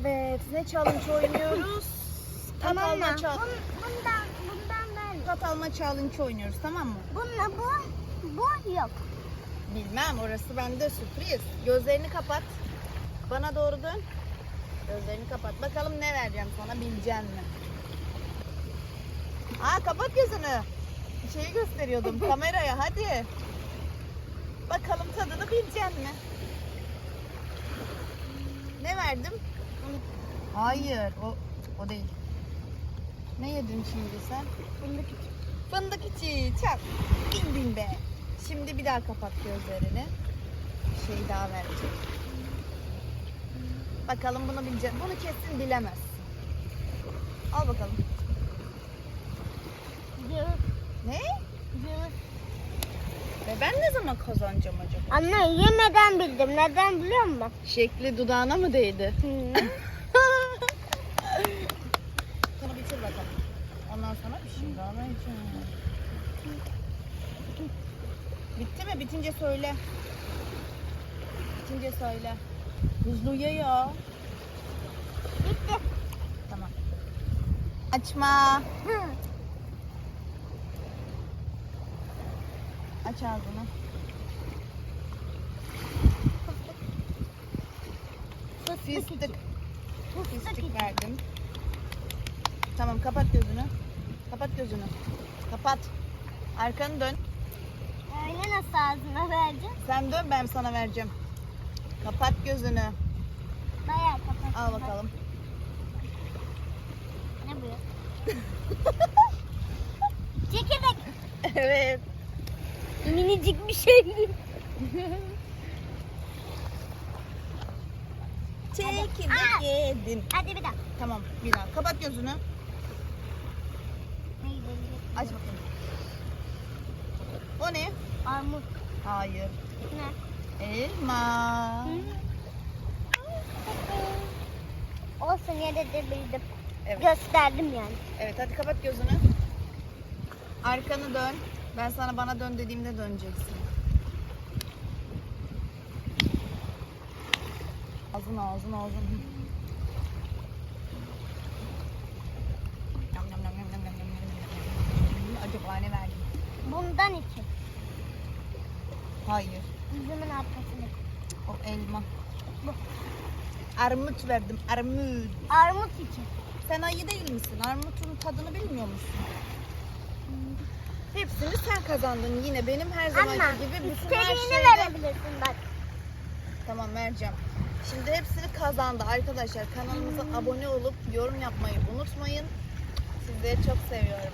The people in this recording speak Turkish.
Evet, ne challenge oynuyoruz? Tamam mı? Bun- bundan, bundan ver. Tat alma challenge oynuyoruz tamam mı? Bununla bu, bu yok. Bilmem orası bende sürpriz. Gözlerini kapat. Bana doğru dön. Gözlerini kapat. Bakalım ne vereceğim sana bileceksin mi? Aa kapat gözünü. Şeyi gösteriyordum kameraya hadi. Bakalım tadını bileceksin mi? Ne verdim? Hayır o o değil. Ne yedin şimdi sen? Fındık için. Fındık içi çak. Bildin be. Şimdi bir daha kapat gözlerini. Bir şey daha verecek. Bakalım bunu bilecek. Bunu kesin bilemez. Al bakalım. Cıvık, Ne? cıvık. Ve ben ne zaman kazanacağım acaba? Anne yemeden bildim. Neden biliyor musun? Şekli dudağına mı değdi? Bunu bitir bakalım. Ondan sonra bir şey daha vereceğim. Bitti mi? Bitince söyle. Bitince söyle. Hızlı ye ya. Bitti. Tamam. Açma. Hı. Aç ağzını. Fıstık Fıstık. verdim. Tamam kapat gözünü. Kapat gözünü. Kapat. Arkanı dön. Öyle nasıl ağzına vereceğim? Sen dön ben sana vereceğim. Kapat gözünü. Bayağı kapat. Al bakalım. Ne bu? Çekirdek. evet. Minicik bir şey. Çekirdek Aa! yedin. Hadi bir daha. Tamam bir daha. Kapat gözünü. Aç bakayım. O ne? Armut. Hayır. Ne? Elma. Olsun yine de bildim. Evet. Gösterdim yani. Evet hadi kapat gözünü. Arkanı dön. Ben sana bana dön dediğimde döneceksin. Ağzın ağzın ağzın. Yam yam yam yam yam yam yam. Acaba ne verdim? Bundan iki. Hayır. Üzümün arkasını. O elma. Bu. Armut verdim. Armut. Armut için. Sen ayı değil misin? Armutun tadını bilmiyor musun? Hepsini sen kazandın yine. Benim her zamanki Ama gibi bütün her istediğini şeyde... verebilirsin bak. Tamam vereceğim. Şimdi hepsini kazandı arkadaşlar. Kanalımıza abone olup yorum yapmayı unutmayın. Sizleri çok seviyorum.